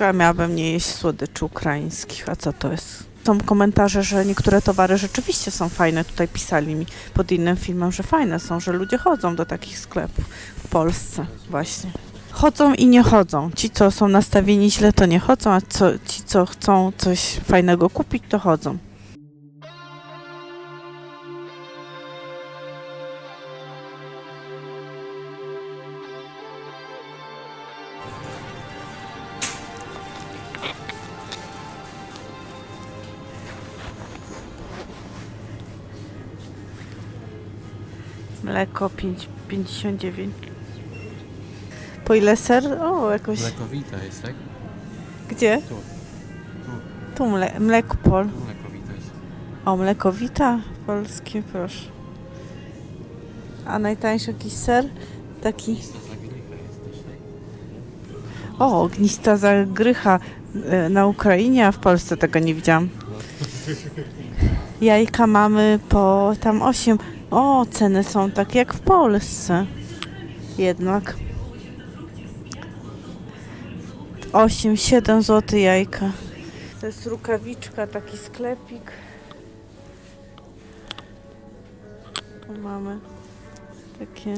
Ja miałabym nie jeść słodyczy ukraińskich, a co to jest? Są komentarze, że niektóre towary rzeczywiście są fajne. Tutaj pisali mi pod innym filmem, że fajne są, że ludzie chodzą do takich sklepów w Polsce właśnie. Chodzą i nie chodzą. Ci, co są nastawieni źle, to nie chodzą, a co, ci, co chcą coś fajnego kupić, to chodzą. Mleko 5,59. Po ile ser? O, jakoś. Mlekowita jest, tak? Gdzie? Tu. Tu mle, mlekopol. Tu mlekowita jest. O, mlekowita polskie, proszę. A najtańszy jakiś ser? Taki. Tak? O, ognista zagrycha e, na Ukrainie, a w Polsce tego nie widziałam. Jajka mamy po tam 8. O, ceny są takie jak w Polsce. Jednak. 8, 7 zł jajka. To jest rukawiczka, taki sklepik. Tu mamy takie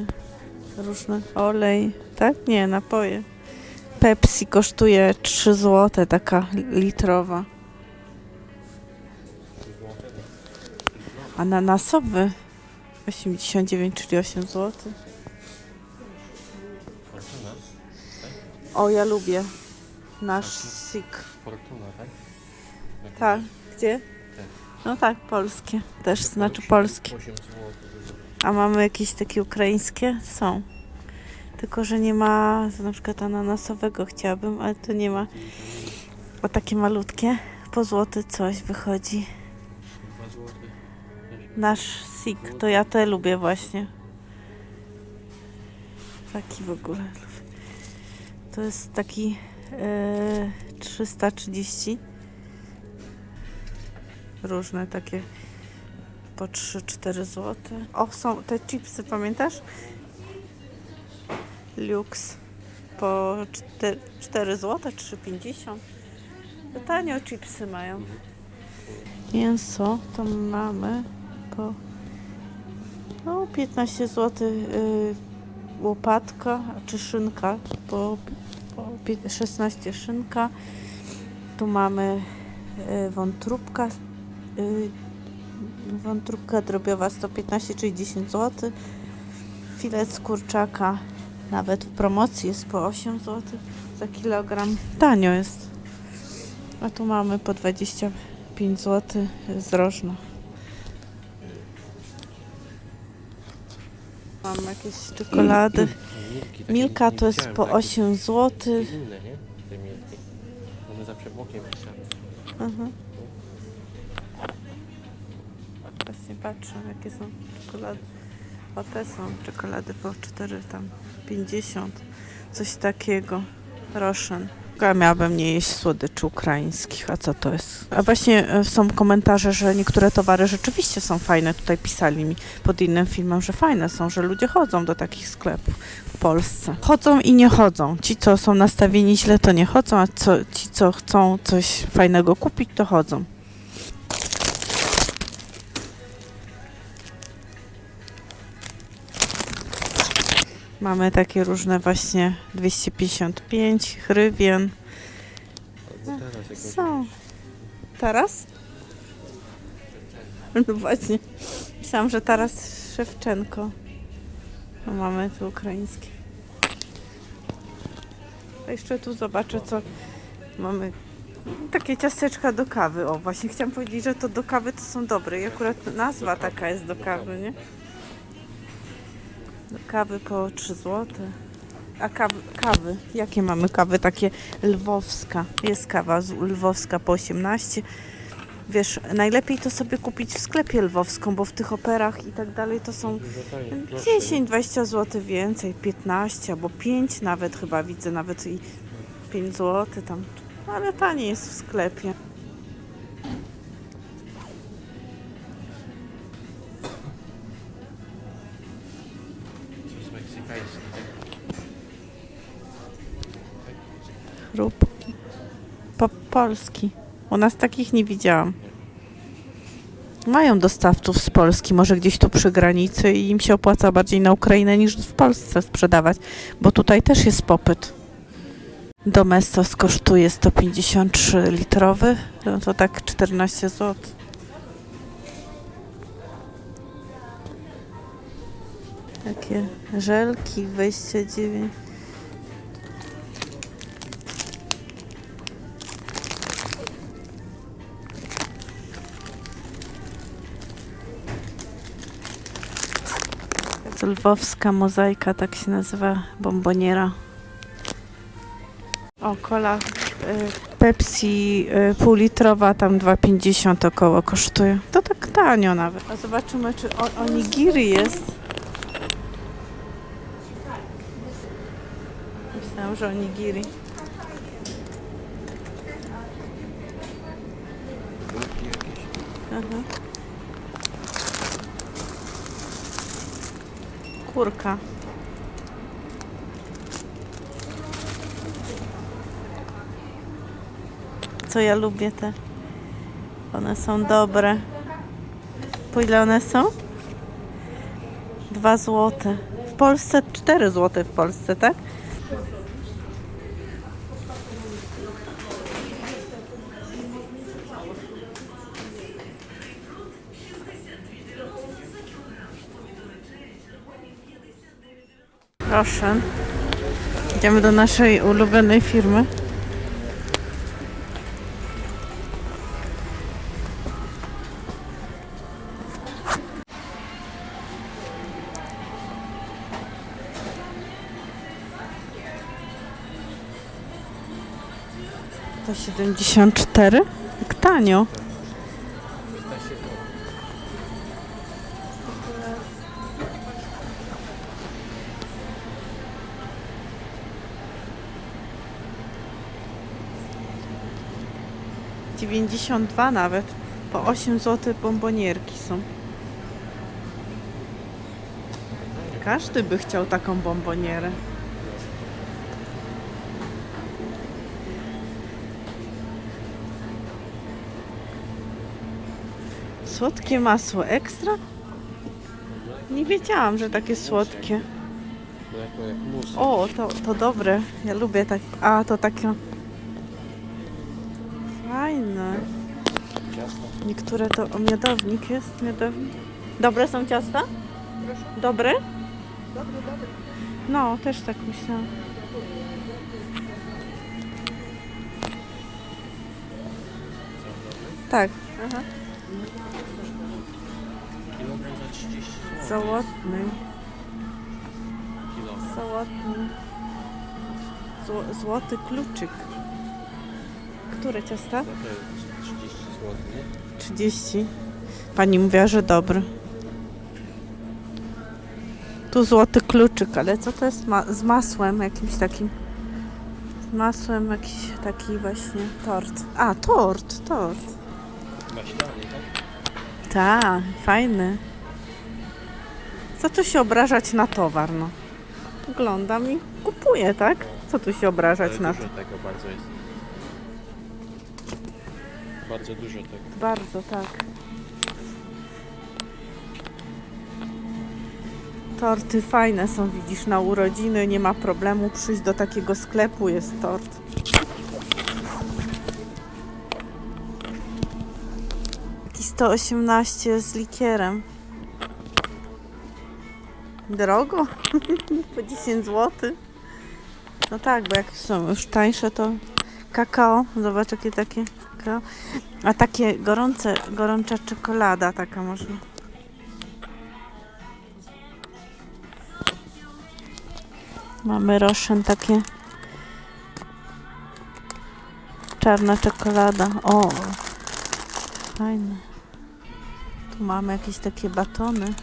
różne olej, tak? Nie, napoje. Pepsi kosztuje 3 zł, taka litrowa. Ananasowy 89, czyli 8 zł. Fortuna. O, ja lubię nasz sik. Fortuna, tak? Tak, gdzie? No tak, polskie. Też znaczy polskie. 8 zł. A mamy jakieś takie ukraińskie? Są. Tylko, że nie ma, na przykład ananasowego chciałabym, ale to nie ma. O takie malutkie, po złoty coś wychodzi. 2 zł. Nasz sik, to ja te lubię właśnie. Taki w ogóle. To jest taki e, 330. Różne takie po 3-4 zł. O, są te chipsy, pamiętasz? Lux po 4, 4 zł, 3,50. To tanio chipsy mają. Mięso to mamy po no, 15 zł y, łopatka czy szynka po, po pie- 16 szynka. Tu mamy y, wątróbka y, wątróbka drobiowa 115 czyli 10 zł. Filet kurczaka nawet w promocji jest po 8 zł za kilogram. Tanio jest. A tu mamy po 25 zł z rożna. Mam jakieś czekolady. Milka to jest po takich. 8 zł. Inne, nie? Te milki. One zawsze bokiem piszą. Mhm. Właśnie patrzę, jakie są czekolady. O, te są czekolady po 4 tam 50. Coś takiego. Roszen. Ja miałabym nie jeść słodyczy ukraińskich, a co to jest? A właśnie e, są komentarze, że niektóre towary rzeczywiście są fajne. Tutaj pisali mi pod innym filmem, że fajne są, że ludzie chodzą do takich sklepów w Polsce. Chodzą i nie chodzą. Ci, co są nastawieni źle, to nie chodzą, a co, ci, co chcą coś fajnego kupić, to chodzą. Mamy takie różne właśnie 255 hrywien. Są. Teraz? No właśnie. Myślałam, że teraz Szewczenko. No mamy tu ukraińskie. A jeszcze tu zobaczę, co mamy. Takie ciasteczka do kawy. O, właśnie chciałam powiedzieć, że to do kawy to są dobre. I akurat nazwa taka jest do kawy, nie? Kawy po 3 zł. A kawy, kawy, jakie mamy kawy? Takie lwowska. Jest kawa z- lwowska po 18. Wiesz, najlepiej to sobie kupić w sklepie lwowską, bo w tych operach i tak dalej to są dużo taniej. Proszę, nie? 10-20 zł więcej, 15 albo 5 nawet chyba widzę, nawet i 5 zł tam. Ale taniej jest w sklepie. Polski. U nas takich nie widziałam. Mają dostawców z Polski, może gdzieś tu przy granicy i im się opłaca bardziej na Ukrainę niż w Polsce sprzedawać, bo tutaj też jest popyt. Domestos kosztuje 153 litrowy, no to tak 14 zł. Takie żelki 29. Lwowska mozaika, tak się nazywa, bomboniera. O, kola y, Pepsi y, półlitrowa, tam 2,50 około kosztuje. To tak tanio nawet. A zobaczymy, czy o, onigiri jest. Myślałam, że onigiri. Aha. Kurka. Co ja lubię te. One są dobre. Po ile one są? Dwa złote. W Polsce cztery złote w Polsce, tak? Proszę. Idziemy do naszej ulubionej firmy. To 74? Jak tanio. Dziewięćdziesiąt dwa nawet. Po 8 zł bombonierki są. Każdy by chciał taką bombonierę. Słodkie masło ekstra? Nie wiedziałam, że takie słodkie. Mus. O, to, to dobre. Ja lubię tak. A, to takie. Niektóre to. O, miodownik jest. Miodownik. Dobre są ciasta? Dobre? No, też tak myślałam. Tak. Aha. Kilogram za 30 zł. Załotny. Zło, złoty kluczyk. Które ciasta? Za to jest 30 zł, nie? 30. Pani mówiła, że dobry. Tu złoty kluczyk, ale co to jest ma- z masłem jakimś takim? Z masłem jakiś taki właśnie tort. A, tort, tort. Tak? Tak, fajny. Co tu się obrażać na towar, no? Oglądam i kupuję, tak? Co tu się obrażać na dużo tego bardzo jest. Bardzo dużo tego. Bardzo, tak. Torty fajne są, widzisz, na urodziny nie ma problemu przyjść do takiego sklepu, jest tort. Taki 118 z likierem. Drogo? po 10 zł. No tak, bo jak są już tańsze, to kakao. Zobacz, jakie takie A takie gorące, gorąca czekolada taka można. Mamy roszyn takie. Czarna czekolada. O! Fajne. Tu mamy jakieś takie batony.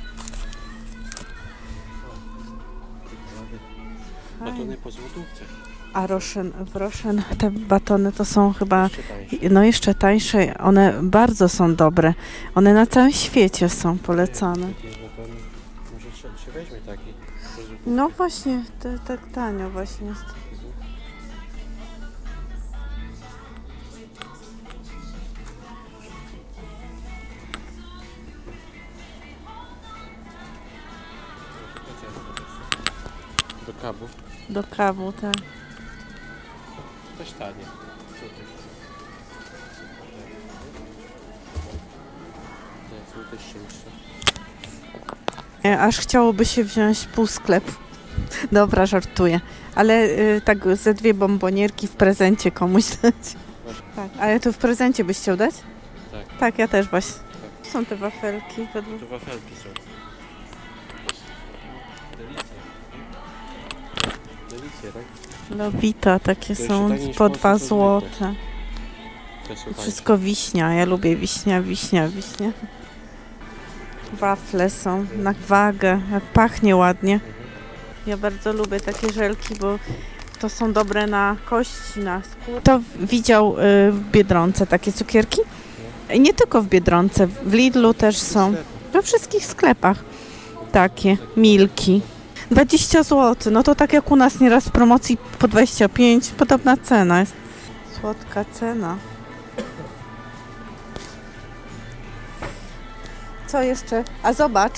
Batony po złotówce. A Roszen, w Roszen te batony to są chyba, Jeszcze no jeszcze tańsze, one bardzo są dobre. One na całym świecie są polecane. Może się, się weźmie taki. No właśnie, tak tanio właśnie jest. Do kabów. Do kawu, tak. Też tanie. Co też? Nie, są też cięższe. Nie, Aż chciałoby się wziąć pół sklepu. Dobra, żartuję. Ale y, tak ze dwie bombonierki w prezencie komuś dać. Tak, ale to w prezencie byś chciał dać? Tak. Tak, ja też właśnie. Są te wafelki. To wafelki są. Delicje, tak? Lobita takie To są jeszcze taniej niż po dwa złote. Wszystko wiśnia. Ja lubię wiśnia, wiśnia, wiśnia. Wafle są na wagę. Jak pachnie ładnie. Ja bardzo lubię takie żelki, bo to są dobre na kości, na skórę. To widział y, w Biedronce takie cukierki? I Nie tylko w Biedronce, w Lidlu też są. We wszystkich sklepach takie milki. 20 zł, no to tak jak u nas nieraz w promocji po 25, podobna cena jest. Słodka cena. Co jeszcze? A zobacz,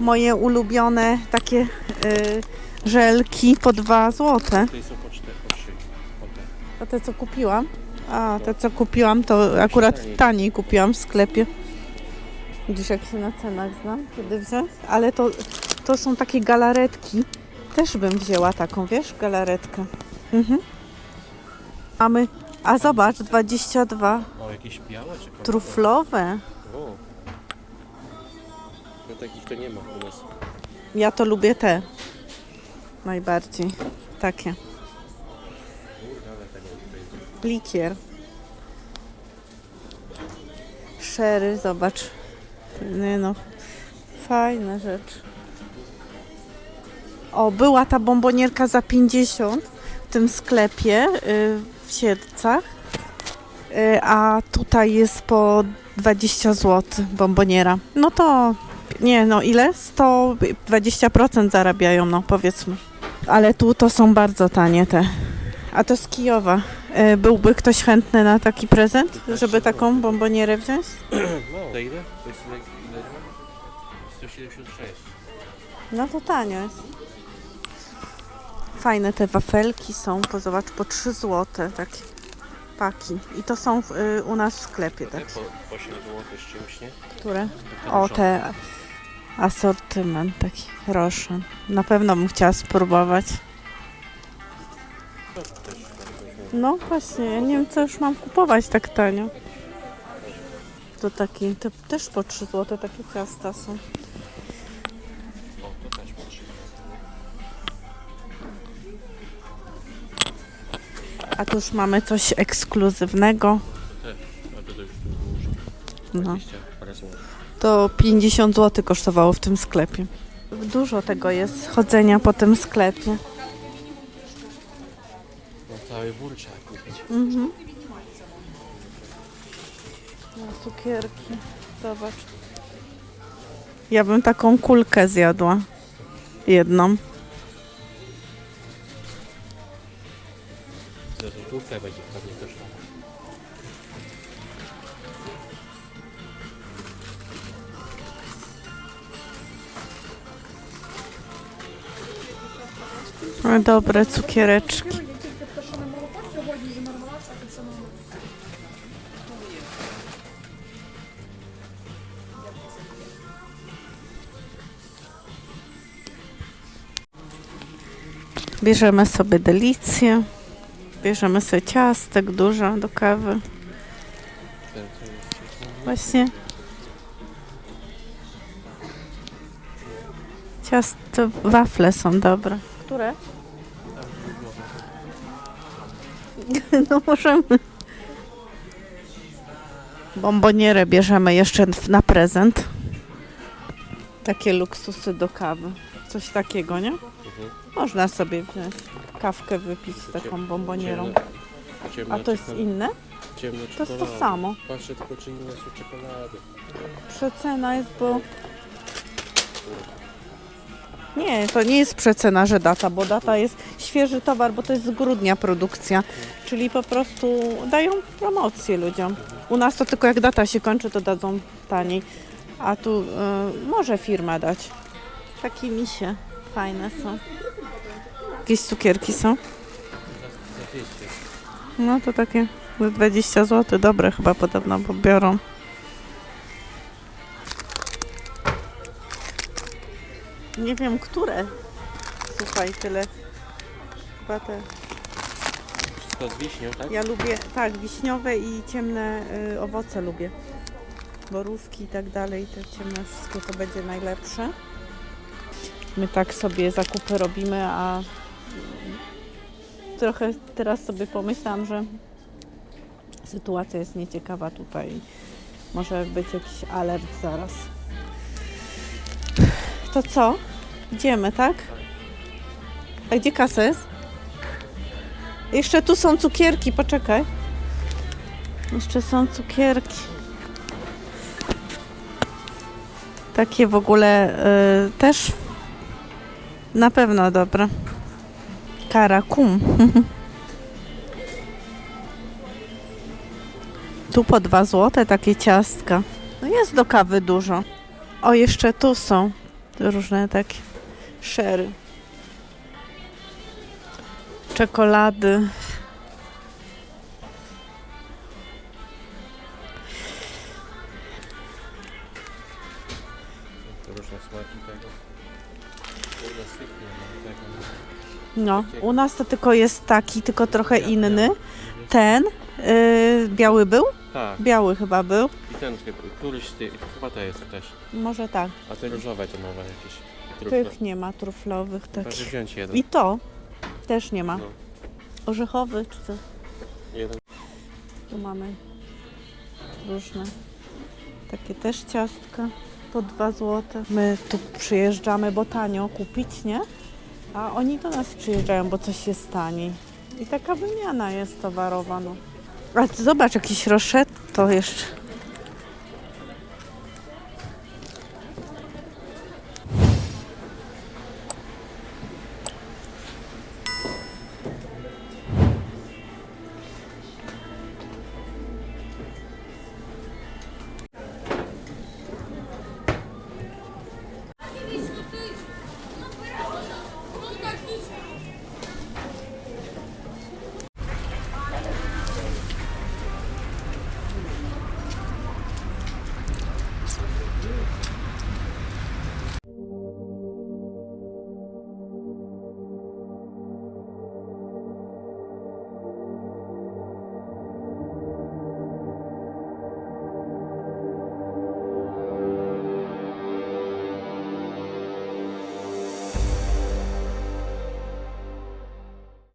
moje ulubione takie y, żelki po 2 zł. Tutaj są po 4, po 3. O te. A te co kupiłam? A, te co kupiłam to akurat Taniej. kupiłam w sklepie. Gdzieś jak się na cenach znam, kiedy wziąć. Ale to, to są takie galaretki. Też bym wzięła taką, wiesz, galaretkę. Mhm. Mamy, a zobacz, 22 O, jakieś białe czy kolorowe? truflowe. O. No takich to nie ma u nas. Ja to lubię te. Najbardziej. Takie. Likier. Szery, zobacz. Nie no, fajna rzecz. O, była ta bombonierka za 50 w tym sklepie y, w Siedlcach, y, a tutaj jest po 20 zł bomboniera. No to, nie no, ile? 120% zarabiają, no powiedzmy. Ale tu to są bardzo tanie te. A to z Kijowa. E, Byłby ktoś chętny na taki prezent, żeby taką bombonierę wziąć? No. Ile? To jest ile? 176. No to tanio jest. Fajne te wafelki są, po zobacz, po 3 zł takie paki. I to są w, y, u nas w sklepie, tak? po 8 zł z czymś, nie? Które? O, te asortyment taki, roszyn. Na pewno bym chciała spróbować. No właśnie, ja nie wiem co już mam kupować tak tanio. To taki, to też po 3 zł takie ciasta są. A tu już mamy coś ekskluzywnego. No. 20 parę złotych. To 50 zł kosztowało w tym sklepie. Dużo tego jest chodzenia po tym sklepie. No cały wór trzeba kupić. Mhm. No, cukierki. Zobacz. Ja bym taką kulkę zjadła. Jedną. Złotówkę będzie pewnie kosztował. No, dobre cukiereczki. Bierzemy sobie delicję. Bierzemy sobie ciastek dużo do kawy. Właśnie. Ciasto, wafle są dobre. Które? No możemy. Bombonierę bierzemy jeszcze na prezent. Takie luksusy do kawy. Coś takiego, nie? Mhm. Można sobie wziąć kawkę wypić z taką bombonierą. Ciemne- ciemna A to jest czekolada- inne? ciemna To jest to samo. Patrzę tylko, czy inne są czekolady. Przecena jest, bo... Nie, to nie jest przecena, że data, bo data jest świeży towar, bo to jest z grudnia produkcja. Czyli po prostu dają promocję ludziom. U nas to tylko jak data się kończy, to dadzą taniej. A tu y, może firma dać. Takie misie fajne są. Jakieś cukierki są? Za, za 200. No to takie za 20 zł, dobre chyba podobno, bo biorą. Nie wiem, które. Słuchaj, tyle. Chyba te. Wszystko z wiśnią, tak? Ja lubię, tak, wiśniowe i ciemne y, owoce lubię. Borówki i tak dalej, te ciemne wszystkie to będzie najlepsze. My tak sobie zakupy robimy, a trochę teraz sobie pomyślałam, że sytuacja jest nieciekawa tutaj. Może być jakiś alert zaraz. To co? Idziemy, tak? A gdzie kasa jest? Jeszcze tu są cukierki, poczekaj. Jeszcze są cukierki. Takie w ogóle y, też na pewno dobre. Karakum. tu po 2 złote takie ciastka. No jest do kawy dużo. O, jeszcze tu są różne takie szery. Czekolady. Różne smaki tego. No, u nas to tylko jest taki, tylko trochę inny. Ten y, biały był? Tak, Biały chyba był. i ten chyba, któryś tych, chyba to jest też. Może tak. A te różowe to nowe jakieś. Trufle. Tych nie ma truflowych że takich. wziąć jeden. I to też nie ma. No. Orzechowy czy co? Jeden. Tu mamy różne. Takie też ciastka po 2 zł. My tu przyjeżdżamy, bo tanio kupić, nie? A oni do nas przyjeżdżają, bo coś jest taniej. I taka wymiana jest towarowa, no. A zobacz, jakiś roszetto jeszcze.